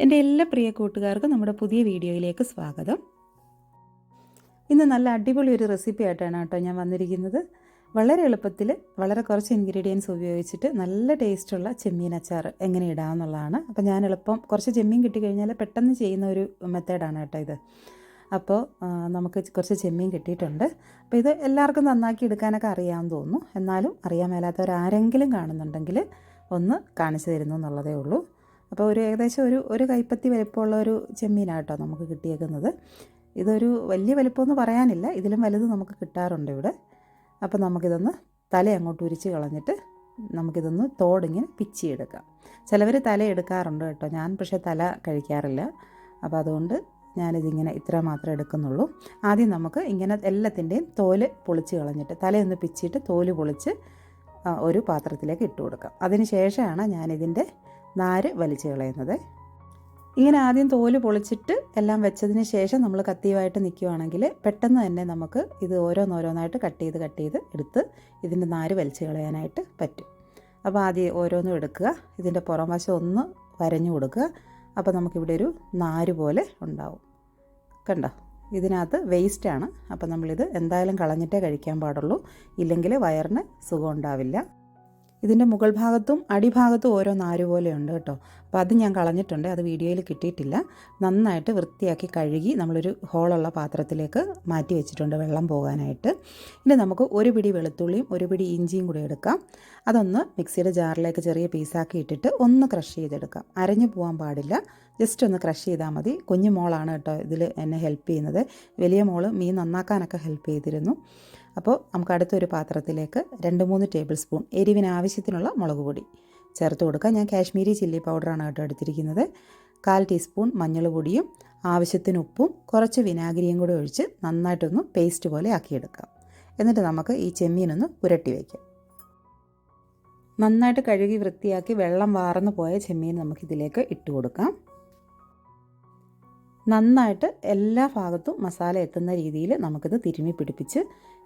എന്റെ എല്ലാ പ്രിയ കൂട്ടുകാർക്കും നമ്മുടെ പുതിയ വീഡിയോയിലേക്ക് സ്വാഗതം. ഇന്ന് നല്ല അടിപൊളി ഒരു റെസിപ്പി ആയിട്ടാണ് കേട്ടോ ഞാൻ വന്നിരിക്കുന്നത്. വളരെ എളുപ്പത്തിൽ വളരെ കുറച്ച് ഇൻഗ്രീഡിയൻസ് ഉപയോഗിച്ചിട്ട് നല്ല ടേസ്റ്റുള്ള ചെമ്മീൻ അച്ചാർ എങ്ങനെ ഇടാമെന്നുള്ളതാണ് അപ്പോൾ ഞാൻ എളുപ്പം കുറച്ച് ചെമ്മീൻ കിട്ടിക്കഴിഞ്ഞാൽ പെട്ടെന്ന് ചെയ്യുന്ന ഒരു മെത്തേഡാണ് കേട്ടോ ഇത്. അപ്പോൾ നമുക്ക് കുറച്ച് ചെമ്മീൻ കിട്ടിയിട്ടുണ്ട്. അപ്പോൾ ഇത് എല്ലാവർക്കും നന്നാക്കി എടുക്കാനൊക്കെ അറിയാമെന്ന് തോന്നുന്നു. എന്നാലും അറിയാൻ മേലാത്തവർ ആരെങ്കിലും കാണുന്നുണ്ടെങ്കിൽ ഒന്ന് കാണിച്ചു തരുന്നു എന്നുള്ളതേ ഉള്ളൂ. അപ്പോൾ ഒരു ഏകദേശം ഒരു ഒരു കൈപ്പത്തി വലിപ്പമുള്ള ഒരു ചെമ്മീനാട്ടോ നമുക്ക് കിട്ടിയേക്കുന്നത്. ഇതൊരു വലിയ വലിപ്പമൊന്നും പറയാനില്ല ഇതിലും വലുത് നമുക്ക് കിട്ടാറുണ്ട് ഇവിടെ. അപ്പോൾ നമുക്കിതൊന്ന് തല അങ്ങോട്ട് ഉരിച്ച് കളഞ്ഞിട്ട് നമുക്കിതൊന്ന് തോടിങ്ങനെ പിച്ചിയെടുക്കാം. ചിലവർ തല എടുക്കാറുണ്ട് കേട്ടോ ഞാൻ പക്ഷേ തല കഴിക്കാറില്ല. അപ്പോൾ അതുകൊണ്ട് ഞാനിതിങ്ങനെ ഇത്ര മാത്രമേ എടുക്കുന്നുള്ളൂ. ആദ്യം നമുക്ക് ഇങ്ങനെ എല്ലാത്തിന്റെയും തോൽ പൊളിച്ച് കളഞ്ഞിട്ട് തലയൊന്ന് പിച്ചിട്ട് തോൽ പൊളിച്ച് ഒരു പാത്രത്തിലേക്ക് ഇട്ട് കൊടുക്കാം. അതിന് ശേഷമാണ് ഞാനിതിന്റെ നാര് വലിച്ചു കളയുന്നത്. ഇങ്ങനെ ആദ്യം തോൽ പൊളിച്ചിട്ട് എല്ലാം വെച്ചതിന് ശേഷം നമ്മൾ കത്തിയുമായിട്ട് നിൽക്കുവാണെങ്കിൽ പെട്ടെന്ന് തന്നെ നമുക്ക് ഇത് ഓരോന്നോരോന്നായിട്ട് കട്ട് ചെയ്ത് കട്ട് ചെയ്ത് എടുത്ത് ഇതിന്റെ നാര് വലിച്ചു കളയാനായിട്ട് പറ്റും. അപ്പോൾ ആദ്യം ഓരോന്നും എടുക്കുക. ഇതിന്റെ പുറം വശം ഒന്ന് വരഞ്ഞു കൊടുക്കുക. അപ്പോൾ നമുക്കിവിടെ ഒരു നാര് പോലെ ഉണ്ടാവും. കണ്ടോ? ഇതിനകത്ത് വേസ്റ്റാണ് അപ്പോൾ നമ്മളിത് എന്തായാലും കളഞ്ഞിട്ടേ കഴിക്കാൻ പാടുള്ളൂ. ഇല്ലെങ്കിൽ വയറിന് സുഖം ഉണ്ടാവില്ല. ഇതിന്റെ മുകൾ ഭാഗത്തും അടിഭാഗത്തും ഓരോ നാര് പോലെ ഉണ്ട് കേട്ടോ. അപ്പോൾ അത് ഞാൻ കളഞ്ഞിട്ടുണ്ട്. അത് വീഡിയോയിൽ കിട്ടിയിട്ടില്ല. നന്നായിട്ട് വൃത്തിയാക്കി കഴുകി നമ്മളൊരു ഹോളുള്ള പാത്രത്തിലേക്ക് മാറ്റി വെച്ചിട്ടുണ്ട് വെള്ളം പോകാനായിട്ട്. ഇനി നമുക്ക് ഒരു പിടി വെളുത്തുള്ളിയും ഒരു പിടി ഇഞ്ചിയും കൂടി എടുക്കാം. അതൊന്ന് മിക്സിയുടെ ജാറിലേക്ക് ചെറിയ പീസാക്കി ഇട്ടിട്ട് ഒന്ന് ക്രഷ് ചെയ്തെടുക്കാം. അരഞ്ഞു പോകാൻ പാടില്ല. ജസ്റ്റ് ഒന്ന് ക്രഷ് ചെയ്താൽ മതി. കുഞ്ഞു മോളാണ് കേട്ടോ ഇതിൽ എന്നെ ഹെൽപ്പ് ചെയ്യുന്നത്. വലിയ മോൾ മീൻ നന്നാക്കാനൊക്കെ ഹെൽപ്പ് ചെയ്തിരുന്നു. അപ്പോൾ നമുക്ക് അടുത്തൊരു പാത്രത്തിലേക്ക് രണ്ട് മൂന്ന് ടേബിൾ സ്പൂൺ എരിവിന് ആവശ്യത്തിനുള്ള മുളക് പൊടി ചേർത്ത് കൊടുക്കുക ഞാൻ കാശ്മീരി ചില്ലി പൗഡറാണ് കേട്ടോ എടുത്തിരിക്കുന്നത്. കാൽ ടീസ്പൂൺ മഞ്ഞൾ പൊടിയും ആവശ്യത്തിന് ഉപ്പും കുറച്ച് വിനാഗിരിയും കൂടി ഒഴിച്ച് നന്നായിട്ടൊന്ന് പേസ്റ്റ് പോലെ ആക്കിയെടുക്കാം. എന്നിട്ട് നമുക്ക് ഈ ചെമ്മീനൊന്ന് പുരട്ടി വയ്ക്കാം നന്നായിട്ട് കഴുകി വൃത്തിയാക്കി വെള്ളം വാർന്നു പോയ ചെമ്മീൻ നമുക്കിതിലേക്ക് ഇട്ട് കൊടുക്കാം. നന്നായിട്ട് എല്ലാ ഭാഗത്തും മസാല എത്തുന്ന രീതിയിൽ നമുക്കിത് തിരുമ്മി പിടിപ്പിച്ച്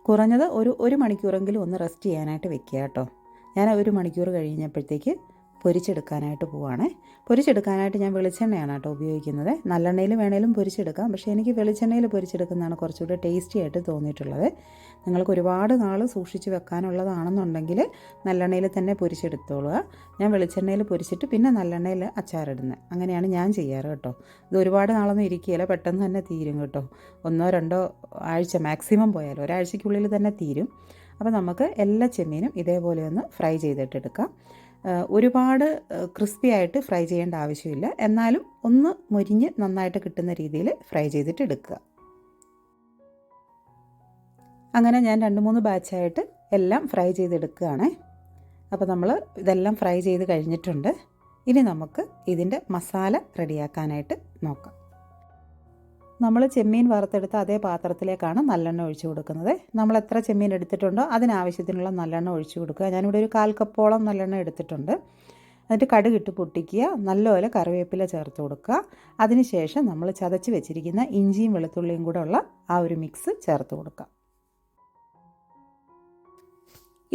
കുറഞ്ഞത് ഒരു ഒരു മണിക്കൂറെങ്കിലും ഒന്ന് റെസ്റ്റ് ചെയ്യാനായിട്ട് വെക്കുക കേട്ടോ. ഞാൻ ഒരു മണിക്കൂർ കഴിഞ്ഞപ്പോഴത്തേക്ക് പൊരിച്ചെടുക്കാനായിട്ട് പോവാണേ. പൊരിച്ചെടുക്കാനായിട്ട് ഞാൻ വെളിച്ചെണ്ണയാണ് കേട്ടോ ഉപയോഗിക്കുന്നത്. നല്ലെണ്ണയിൽ വേണേലും പൊരിച്ചെടുക്കാം. പക്ഷേ എനിക്ക് വെളിച്ചെണ്ണയിൽ പൊരിച്ചെടുക്കുന്നതാണ് കുറച്ചുകൂടി ടേസ്റ്റി ആയിട്ട് തോന്നിയിട്ടുള്ളത്. നിങ്ങൾക്ക് ഒരുപാട് നാൾ സൂക്ഷിച്ച് വെക്കാനുള്ളതാണെന്നുണ്ടെങ്കിൽ നല്ലെണ്ണയിൽ തന്നെ പൊരിച്ചെടുത്തോളുക. ഞാൻ വെളിച്ചെണ്ണയിൽ പൊരിച്ചിട്ട് പിന്നെ നല്ലെണ്ണയിൽ അച്ചാറിടുന്നത് അങ്ങനെയാണ് ഞാൻ ചെയ്യാറ് കേട്ടോ. ഇത് ഒരുപാട് നാളൊന്നും ഇരിക്കുകയില്ല. പെട്ടെന്ന് തന്നെ തീരും കേട്ടോ. ഒന്നോ രണ്ടോ ആഴ്ച മാക്സിമം പോയാലും ഒരാഴ്ചയ്ക്കുള്ളിൽ തന്നെ തീരും. അപ്പോൾ നമുക്ക് എല്ലാ ചെമ്മീനും ഇതേപോലെ ഒന്ന് ഫ്രൈ ചെയ്തിട്ടെടുക്കാം. ഒരുപാട് ക്രിസ്പി ആയിട്ട് ഫ്രൈ ചെയ്യേണ്ട ആവശ്യമില്ല. എന്നാലും ഒന്ന് മുരിഞ്ഞ് നന്നായിട്ട് കിട്ടുന്ന രീതിയിൽ ഫ്രൈ ചെയ്തിട്ട് എടുക്കുക. അങ്ങനെ ഞാൻ രണ്ട് മൂന്ന് ബാച്ചായിട്ട് എല്ലാം ഫ്രൈ ചെയ്തെടുക്കുകയാണേ. അപ്പോൾ നമ്മൾ ഇതെല്ലാം ഫ്രൈ ചെയ്ത് കഴിഞ്ഞിട്ടുണ്ട്. ഇനി നമുക്ക് ഇതിന്റെ മസാല റെഡിയാക്കാനായിട്ട് നോക്കാം. നമ്മൾ ചെമ്മീൻ വറുത്തെടുത്ത അതേ പാത്രത്തിലേക്കാണ് നല്ലെണ്ണ ഒഴിച്ചു കൊടുക്കുന്നത്. നമ്മൾ എത്ര ചെമ്മീൻ എടുത്തിട്ടുണ്ടോ അതിനാവശ്യത്തിനുള്ള നല്ലെണ്ണ ഒഴിച്ചു കൊടുക്കുക. ഞാനിവിടെ ഒരു കാൽ കപ്പോളം നല്ലെണ്ണ എടുത്തിട്ടുണ്ട്. എന്നിട്ട് കടുകിട്ട് പൊട്ടിക്കുക. നല്ലപോലെ കറിവേപ്പില ചേർത്ത് കൊടുക്കുക. അതിനുശേഷം നമ്മൾ ചതച്ച് വെച്ചിരിക്കുന്ന ഇഞ്ചിയും വെളുത്തുള്ളിയും കൂടെ ഉള്ള ആ ഒരു മിക്സ് ചേർത്ത് കൊടുക്കുക.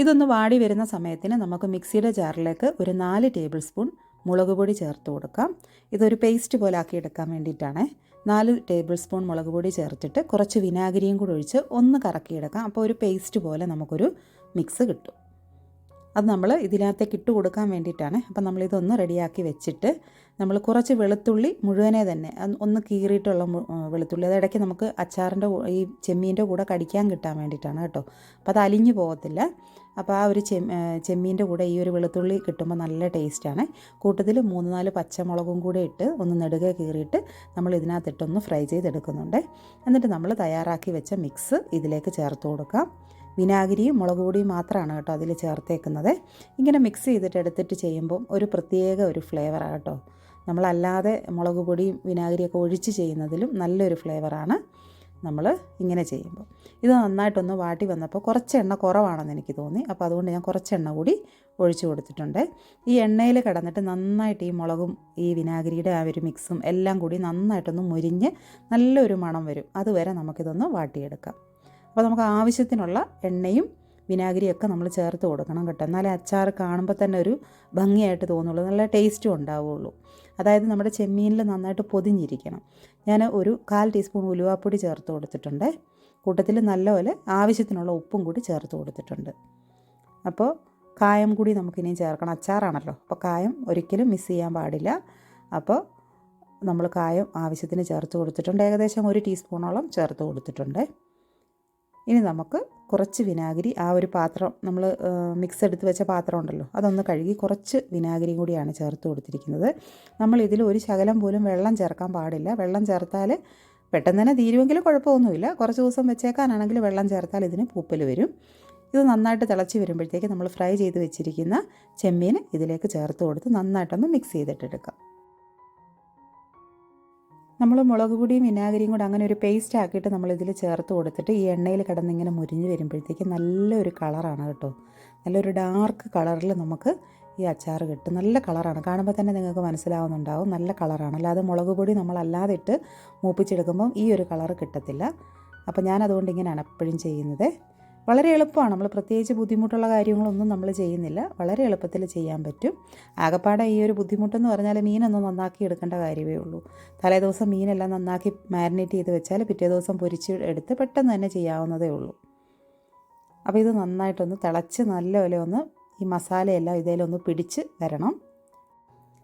ഇതൊന്ന് വാടി വരുന്ന സമയത്തിന് നമുക്ക് മിക്സിയുടെ ജാറിലേക്ക് ഒരു നാല് ടേബിൾ സ്പൂൺ മുളക് പൊടി ചേർത്ത് കൊടുക്കാം. ഇതൊരു പേസ്റ്റ് പോലെ ആക്കി എടുക്കാൻ വേണ്ടിയിട്ടാണ്. നാല് ടേബിൾ സ്പൂൺ മുളക് പൊടി ചേർത്തിട്ട് കുറച്ച് വിനാഗിരിയും കൂടി ഒഴിച്ച് ഒന്ന് കറക്കിയെടുക്കാം. അപ്പോൾ ഒരു പേസ്റ്റ് പോലെ നമുക്കൊരു മിക്സ് കിട്ടും. അത് നമ്മൾ ഇതിനകത്തേക്ക് ഇട്ട് കൊടുക്കാൻ വേണ്ടിയിട്ടാണ്. അപ്പം നമ്മളിതൊന്ന് റെഡിയാക്കി വെച്ചിട്ട് നമ്മൾ കുറച്ച് വെളുത്തുള്ളി മുഴുവനെ തന്നെ ഒന്ന് കീറിയിട്ടുള്ള വെളുത്തുള്ളി. അത് ഇടയ്ക്ക് നമുക്ക് അച്ചാറിന്റെ ഈ ചെമ്മീന്റെ കൂടെ കടിക്കാൻ കിട്ടാൻ വേണ്ടിയിട്ടാണ് കേട്ടോ. അപ്പോൾ അത് അലിഞ്ഞു പോകത്തില്ല. അപ്പോൾ ആ ഒരു ചെമ്മ ചെമ്മീന്റെ കൂടെ ഈ ഒരു വെളുത്തുള്ളി കിട്ടുമ്പോൾ നല്ല ടേസ്റ്റാണ്. കൂട്ടത്തിൽ മൂന്ന് നാല് പച്ചമുളകും കൂടെ ഇട്ട് ഒന്ന് നെടുകെ കീറിയിട്ട് നമ്മൾ ഇതിനകത്തിട്ടൊന്ന് ഫ്രൈ ചെയ്തെടുക്കുന്നുണ്ട്. എന്നിട്ട് നമ്മൾ തയ്യാറാക്കി വെച്ച മിക്സ് ഇതിലേക്ക് ചേർത്ത് കൊടുക്കാം. വിനാഗിരിയും മുളക് പൊടിയും മാത്രമാണ് കേട്ടോ അതിൽ ചേർത്തേക്കുന്നത്. ഇങ്ങനെ മിക്സ് ചെയ്തിട്ട് എടുത്തിട്ട് ചെയ്യുമ്പം ഒരു പ്രത്യേക ഒരു ഫ്ലേവറാണ് കേട്ടോ. നമ്മളല്ലാതെ മുളക് പൊടിയും വിനാഗിരിയൊക്കെ ഒഴിച്ച് ചെയ്യുന്നതിലും നല്ലൊരു ഫ്ലേവറാണ്. നമ്മൾ ഇങ്ങനെ ചെയ്യുമ്പോൾ. ഇത് നന്നായിട്ടൊന്ന് വാട്ടി വന്നപ്പോൾ കുറച്ച് എണ്ണ കുറവാണെന്ന് എനിക്ക് തോന്നി. അപ്പോൾ അതുകൊണ്ട് ഞാൻ കുറച്ച് എണ്ണ കൂടി ഒഴിച്ചു കൊടുത്തിട്ടുണ്ട്. ഈ എണ്ണയിൽ കിടന്നിട്ട് നന്നായിട്ട് ഈ മുളകും ഈ വിനാഗിരിയുടെ ആ ഒരു മിക്സും എല്ലാം കൂടി നന്നായിട്ടൊന്ന് മുരിഞ്ഞ് നല്ലൊരു മണം വരും. അതുവരെ നമുക്കിതൊന്ന് വാട്ടിയെടുക്കാം. അപ്പോൾ നമുക്ക് ആവശ്യത്തിനുള്ള എണ്ണയും വിനാഗിരിയൊക്കെ നമ്മൾ ചേർത്ത് കൊടുക്കണം കേട്ടോ. എന്നാലേ അച്ചാർ കാണുമ്പോൾ തന്നെ ഒരു ഭംഗിയായിട്ട് തോന്നുള്ളൂ. നല്ല ടേസ്റ്റും ഉണ്ടാവുള്ളൂ. അതായത് നമ്മുടെ ചെമ്മീനിൽ നന്നായിട്ട് പൊതിഞ്ഞിരിക്കണം. ഞാൻ ഒരു കാൽ ടീസ്പൂൺ ഉലുവാപ്പൊടി ചേർത്ത് കൊടുത്തിട്ടുണ്ട്. കൂട്ടത്തിൽ നല്ലപോലെ ആവശ്യത്തിനുള്ള ഉപ്പും കൂടി ചേർത്ത് കൊടുത്തിട്ടുണ്ട്. അപ്പോൾ കായം കൂടി നമുക്കിനിയും ചേർക്കണം. അച്ചാറാണല്ലോ. അപ്പോൾ കായം ഒരിക്കലും മിസ് ചെയ്യാൻ പാടില്ല. അപ്പോൾ നമ്മൾ കായം ആവശ്യത്തിന് ചേർത്ത് കൊടുത്തിട്ടുണ്ട്. ഏകദേശം ഒരു ടീസ്പൂണോളം ചേർത്ത് കൊടുത്തിട്ടുണ്ട്. ഇനി നമുക്ക് കുറച്ച് വിനാഗിരി ആ ഒരു പാത്രം നമ്മൾ മിക്സ് എടുത്ത് വെച്ച പാത്രം ഉണ്ടല്ലോ അതൊന്ന് കഴുകി കുറച്ച് വിനാഗിരിയും കൂടിയാണ് ചേർത്ത് കൊടുത്തിരിക്കുന്നത്. നമ്മൾ ഇതിൽ ഒരു ശകലം പോലും വെള്ളം ചേർക്കാൻ പാടില്ല. വെള്ളം ചേർത്താൽ പെട്ടെന്ന് തന്നെ തീരുമെങ്കിലും കുഴപ്പമൊന്നുമില്ല. കുറച്ച് ദിവസം വെച്ചേക്കാനാണെങ്കിൽ വെള്ളം ചേർത്താൽ ഇതിന് പൂപ്പൽ വരും. ഇത് നന്നായിട്ട് തിളച്ച് വരുമ്പോഴത്തേക്ക് നമ്മൾ ഫ്രൈ ചെയ്ത് വെച്ചിരിക്കുന്ന ചെമ്മീൻ ഇതിലേക്ക് ചേർത്ത് കൊടുത്ത് നന്നായിട്ടൊന്ന് മിക്സ് ചെയ്തിട്ടെടുക്കാം. നമ്മൾ മുളക് പൊടിയും വിനാഗിരിയും കൂടെ അങ്ങനെ ഒരു പേസ്റ്റ് ആക്കിയിട്ട് നമ്മൾ ഇതിൽ ചേർത്ത് കൊടുത്തിട്ട് ഈ എണ്ണയിൽ കിടന്നിങ്ങനെ മുരിഞ്ഞ് വരുമ്പോഴത്തേക്ക് നല്ലൊരു കളറാണ് കേട്ടോ. നല്ലൊരു ഡാർക്ക് കളറിൽ നമുക്ക് ഈ അച്ചാർ കിട്ടും. നല്ല കളറാണ് കാണുമ്പോൾ തന്നെ നിങ്ങൾക്ക് മനസ്സിലാവുന്നുണ്ടാവും. നല്ല കളറാണ് അല്ലാതെ മുളക് പൊടി നമ്മളല്ലാതെ ഇട്ട് മൂപ്പിച്ചെടുക്കുമ്പം ഈ ഒരു കളർ കിട്ടത്തില്ല. അപ്പോൾ ഞാനതുകൊണ്ട് ഇങ്ങനെയാണ് എപ്പോഴും ചെയ്യുന്നത്. വളരെ എളുപ്പമാണ്. നമ്മൾ പ്രത്യേകിച്ച് ബുദ്ധിമുട്ടുള്ള കാര്യങ്ങളൊന്നും നമ്മൾ ചെയ്യുന്നില്ല. വളരെ എളുപ്പത്തിൽ ചെയ്യാൻ പറ്റും. ആകപ്പാടെ ഈ ഒരു ബുദ്ധിമുട്ടെന്ന് പറഞ്ഞാൽ മീനൊന്നും നന്നാക്കി എടുക്കേണ്ട കാര്യമേ ഉള്ളൂ. തലേ ദിവസം മീനെല്ലാം നന്നാക്കി മാരിനേറ്റ് ചെയ്ത് വെച്ചാൽ പിറ്റേ ദിവസം പൊരിച്ച് എടുത്ത് പെട്ടെന്ന് തന്നെ ചെയ്യാവുന്നതേ ഉള്ളൂ. അപ്പോൾ ഇത് നന്നായിട്ടൊന്ന് തിളച്ച് നല്ലപോലെ ഒന്ന് ഈ മസാലയെല്ലാം ഇതിലൊന്ന് പിടിച്ച് വരണം.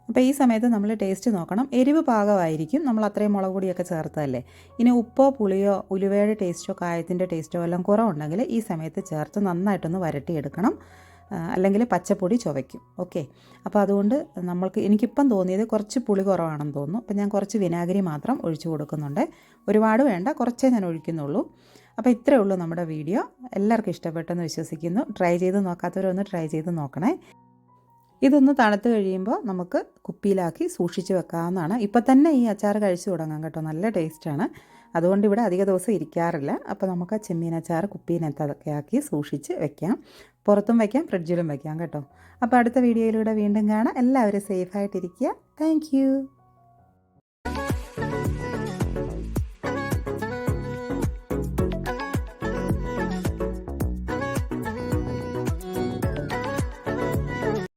അപ്പോൾ ഈ സമയത്ത് നമ്മൾ ടേസ്റ്റ് നോക്കണം. എരിവ് പാകമായിരിക്കും. നമ്മൾ അത്രയും മുളക് പൊടിയൊക്കെ ചേർത്തതല്ലേ? ഇനി ഉപ്പോ പുളിയോ ഉലുവയുടെ ടേസ്റ്റോ കായത്തിന്റെ ടേസ്റ്റോ എല്ലാം കുറവുണ്ടെങ്കിൽ ഈ സമയത്ത് ചേർത്ത് നന്നായിട്ടൊന്ന് വരട്ടിയെടുക്കണം. അല്ലെങ്കിൽ പച്ചപ്പൊടി ചുവയ്ക്കും. ഓക്കെ അപ്പോൾ അതുകൊണ്ട് നമ്മൾക്ക് എനിക്കിപ്പം തോന്നിയത് കുറച്ച് പുളി കുറവാണെന്ന് തോന്നുന്നു. അപ്പോൾ ഞാൻ കുറച്ച് വിനാഗിരി മാത്രം ഒഴിച്ചു കൊടുക്കുന്നുണ്ട്. ഒരുപാട് വേണ്ട കുറച്ചേ ഞാൻ ഒഴിക്കുന്നുള്ളൂ. അപ്പോൾ ഇത്രയേ ഉള്ളൂ നമ്മുടെ വീഡിയോ. എല്ലാവർക്കും ഇഷ്ടപ്പെട്ടെന്ന് വിശ്വസിക്കുന്നു. ട്രൈ ചെയ്ത് നോക്കാത്തവരൊന്ന് ട്രൈ ചെയ്ത് നോക്കണേ. ഇതൊന്ന് തണുത്ത് കഴിയുമ്പോൾ നമുക്ക് കുപ്പിയിലാക്കി സൂക്ഷിച്ച് വെക്കാവുന്നതാണ്. ഇപ്പം തന്നെ ഈ അച്ചാർ കഴിച്ചു തുടങ്ങാം കേട്ടോ. നല്ല ടേസ്റ്റാണ്. അതുകൊണ്ട് ഇവിടെ അധിക ദിവസം ഇരിക്കാറില്ല. അപ്പോൾ നമുക്ക് ആ ചെമ്മീൻ അച്ചാർ കുപ്പിയിനകത്തൊക്കെ ആക്കി സൂക്ഷിച്ച് വെക്കാം. പുറത്തും വയ്ക്കാം ഫ്രിഡ്ജിലും വയ്ക്കാം കേട്ടോ. അപ്പോൾ അടുത്ത വീഡിയോയിലൂടെ വീണ്ടും കാണാം. എല്ലാവരും സേഫായിട്ടിരിക്കുക താങ്ക്